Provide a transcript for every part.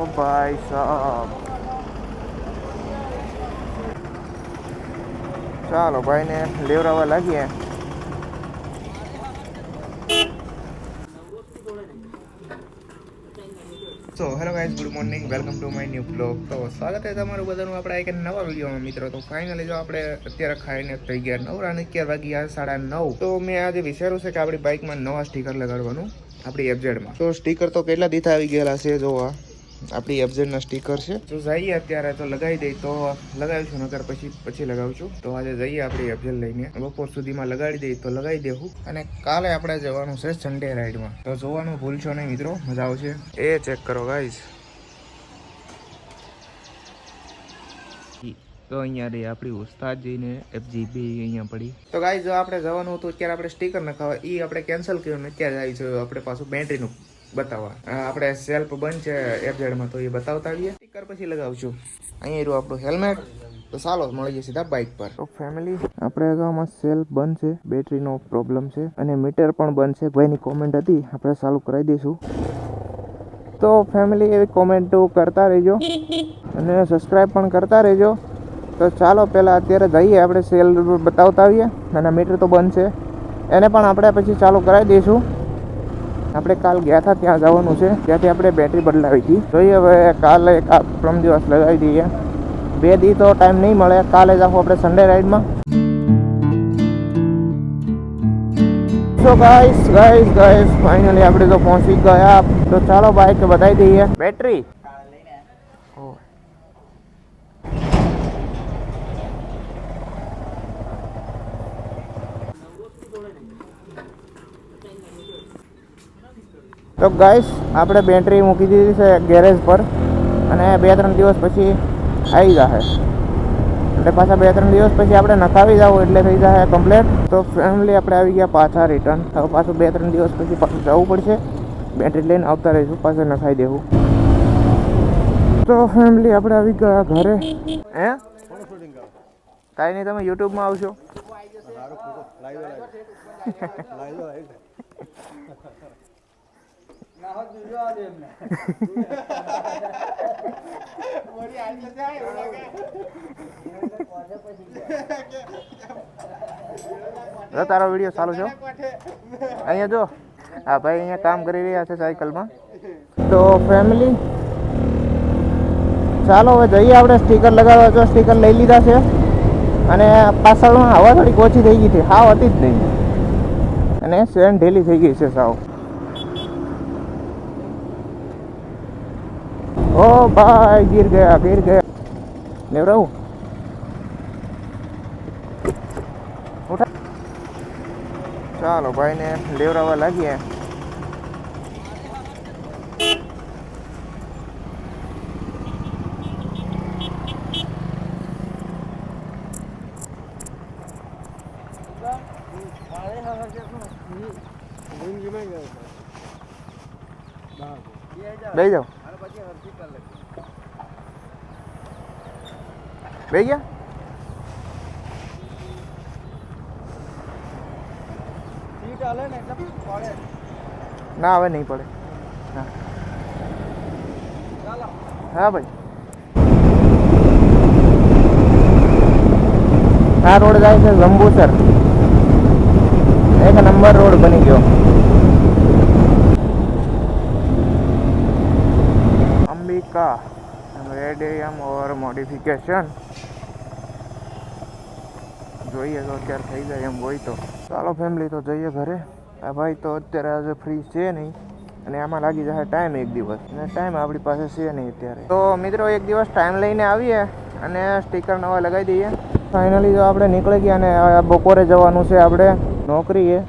ઓ ભાઈ સાહેબ ચાલો ભાઈને લેવડાવવા લાગીએ. So hello guys good morning welcome to my new blog તો સ્વાગત છે તમારું બધાનું આપણા એક નવા વિડીયોમાં, મિત્રો. તો ફાઇનલી જો આપણે અત્યારે ખાઈને થઈ ગયા નવરા અને અગિયાર વાગ્યા સાડા નવ. તો મેં આજે વિચાર્યું છે કે આપણી બાઇકમાં નવા સ્ટીકર લગાડવાનું, આપણી એફઝેડમાં તો સ્ટીકર તો કેટલા દીથા આવી ગયેલા છે, જોવા? આપણી એફઝેડના સ્ટીકર છે. તો જઈએ અત્યારે તો લગાવી દઈ તો લગાવીશું નકર પછી પછી લગાવશું તો આજે જઈએ આપણી એફઝેડ લઈને. બપોર સુધીમાં લગાડી દઈ તો લગાવી દેવું. અને કાલે આપણે જવાનું છે સન્ડે રાઈડમાં તો જોવાનું ભૂલશો નહીં મિત્રો મજા આવશે. એ ચેક કરો ગાઈઝ તો અહીંયા રહી આપણી ઉસ્તાદ જઈને એફજીબી અહીંયા પડી. તો ગાય જો આપણે જવાનું હતું અત્યારે આપણે સ્ટીકર નખાવા એ આપણે કેન્સલ કર્યું ને અત્યારે આવી જોયું આપણે પાછું બેટરીનું બતાવવા આપણે સેલ્ફ બંધ છે એફઝેડમાં તો એ બતાવતા આવીએ. સ્ટીકર પછી લગાવશું. અહીંયા રહ્યું આપણું હેલ્મેટ તો ચાલો, મળી જઈએ સીધા બાઇક પર. તો ફેમિલી આપણે આમાં સેલ્ફ બંધ છે બેટરીનો પ્રોબ્લેમ છે, અને મીટર પણ બંધ છે. ભાઈની કોમેન્ટ હતી, આપણે ચાલુ કરાવી દઈશું. તો ફેમિલી એવી કોમેન્ટો કરતા રહેજો. અને સબસ્ક્રાઈબ પણ કરતા રહેજો. તો ચાલો, પહેલાં અત્યારે જઈએ, આપણે સેલ બતાવતા આવીએ. અને મીટર તો બંધ છે. એને પણ આપણે પછી ચાલુ કરાવી દઈશું. આપણે કાલ ગયા હતા ત્યાં જવાનું છે. ત્યાંથી આપણે બેટરી બદલાવી હતી. જોઈએ હવે કાલે એક પ્રમ દિવસ લગાવી દઈએ. બે દી તો ટાઈમ નહીં મળે. કાલે જ આપણે Sunday રાઈડમાં so guys guys guys finally આપણે તો પહોંચી ગયા. તો ચાલો બાઈક બતાવી દઈએ. બેટરી તો ગાઈસ આપણે બેટરી મૂકી દીધી છે ગેરેજ પર અને બે ત્રણ દિવસ પછી આવી જશે એટલે પાછા બે ત્રણ દિવસ પછી આપણે નખાવી જાવ એટલે થઈ જશે કમ્પ્લેટ તો ફેમિલી આપણે આવી ગયા પાછા રિટર્ન હવે પાછું બે ત્રણ દિવસ પછી પાછું જવું પડશે. બેટરી લઈને આવતા રહીશું પાછા નખાઈ દેવું. તો ફેમિલી આપણે આવી ગયા ઘરે. હે? કાંઈ નહીં તમે યુટ્યુબમાં આવશો. જો તારો વીડિયો ચાલુ છે અહીંયા જો. હા ભાઈ અહીંયા કામ કરી રહ્યા છે સાયકલમાં. તો ફેમિલી ચાલો હવે જઈએ આપણે. સ્ટીકર લગાવવા જો સ્ટીકર લઈ લીધા છે. અને પાછળમાં હવા થોડીક ઓછી થઈ ગઈ છે. હાવ હતી જ નહીં. અને સેન ઢીલી થઈ ગઈ છે સાવ. ઓ ભાઈ ગીર ગયા ગીર ગયા લેવડાવું ઉઠા ચાલો ભાઈને લેવડાવવા લાગીએ બેસી જાઓ ગયા? ના હવે નહીં પડે. હા. હા ભાઈ. આ રોડ જાય છે જંબુસર એક નંબર રોડ બની ગયો. Ambika AM or modification. જોઈએ તો અત્યારે થઈ જાય એમ હોય તો. ચાલો ફેમિલી તો જઈએ ઘરે. આ ભાઈ તો અત્યારે આજે ફ્રી છે નહીં, અને આમાં લાગી જશે ટાઈમ એક દિવસ. અને ટાઈમ આપણી પાસે છે નહીં અત્યારે. તો મિત્રો, એક દિવસ ટાઈમ લઈને આવીએ અને સ્ટીકર નવા લગાવી દઈએ. ફાઇનલી તો આપણે નીકળી ગયા અને બપોરે જવાનું છે આપણે નોકરીએ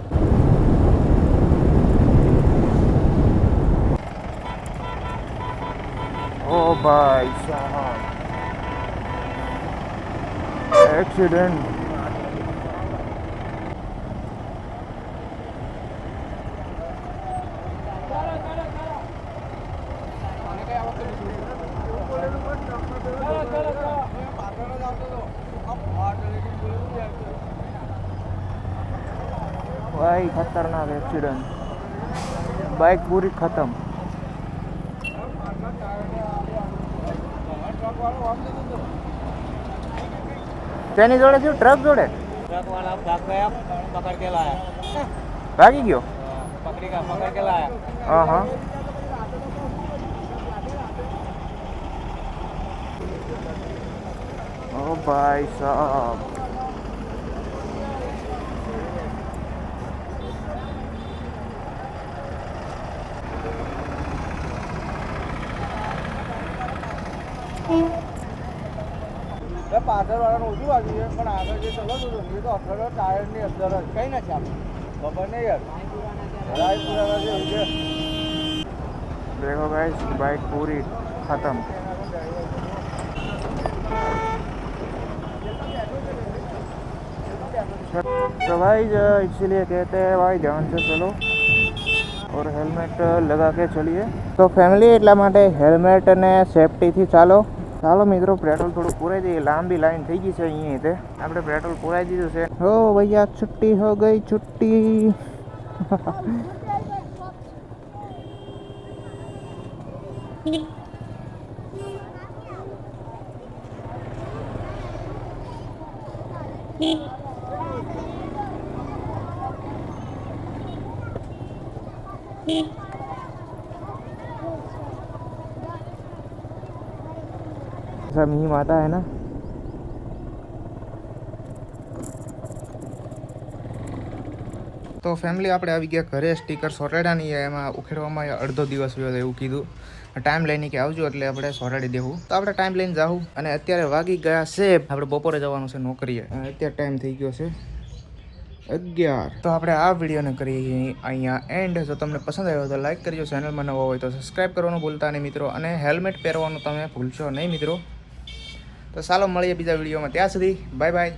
ઓ ભાઈ સાહેબ એક્સિડન્ટ ભાઈ ખતરનાક એક્સિડન્ટ બાઇક પૂરી ખતમ तेनी जोड़े थी ट्रक जोड़े ट्रक वाला भाग गया पकड़ के लाया भाग ही क्यों पकड़ी का पकड़ के लाया हाँ हाँ ओ भाई साहब પાછળ વાળાનું ઓછું વાગ્યું છે પણ આગળ જે ચલો છો એ તો અઠવાડિયો ટાયરની અંદર જ કઈ નથી આપણે ખબર નહીં યાર રાયપુરા જેવું છે देखो गाइस बाइक पूरी खत्म तो भाई जो इसीलिए कहते हैं भाई ध्यान से चलो और હેલ્મેટ લગા કે ચલીએ તો ફેમિલી એટલા માટે હેલ્મેટ અને સેફટીથી ચાલો ચાલો મિત્રો પેટ્રોલ થોડું પૂરાઈ દઈએ. લાંબી લાઈન થઈ ગઈ છે અહીંયા તે. આપણે પેટ્રોલ પૂરાઈ દીધું છે. હો ભૈયા છુટ્ટી હો ગઈ છુટ્ટી. सब मीम आता है ना તો ફેમિલી આપણે આવી ગયા ઘરે સ્ટીકર સોટાડ્યા નહીં એમાં ઉખેડવામાં અડધો દિવસ રહ્યો હતો એવું કીધું ટાઈમ લઈને કે આવજો એટલે આપણે સોટાડી દેવું તો આપણે ટાઈમ લઈને જાવું અને અત્યારે વાગી ગયા છે આપણે બપોરે જવાનું છે નોકરીએ અને અત્યારે ટાઈમ થઈ ગયો છે અગિયાર તો આપણે આ વિડીયોને કરીએ અહીંયા એન્ડ જો તમને પસંદ આવ્યો તો લાઈક કરજો ચેનલમાં નવો હોય તો સબસ્ક્રાઈબ કરવાનું ભૂલતા નહીં મિત્રો અને હેલ્મેટ પહેરવાનું તમે ભૂલશો નહીં મિત્રો તો ચાલો મળીએ બીજા વિડીયોમાં. ત્યાં સુધી બાય બાય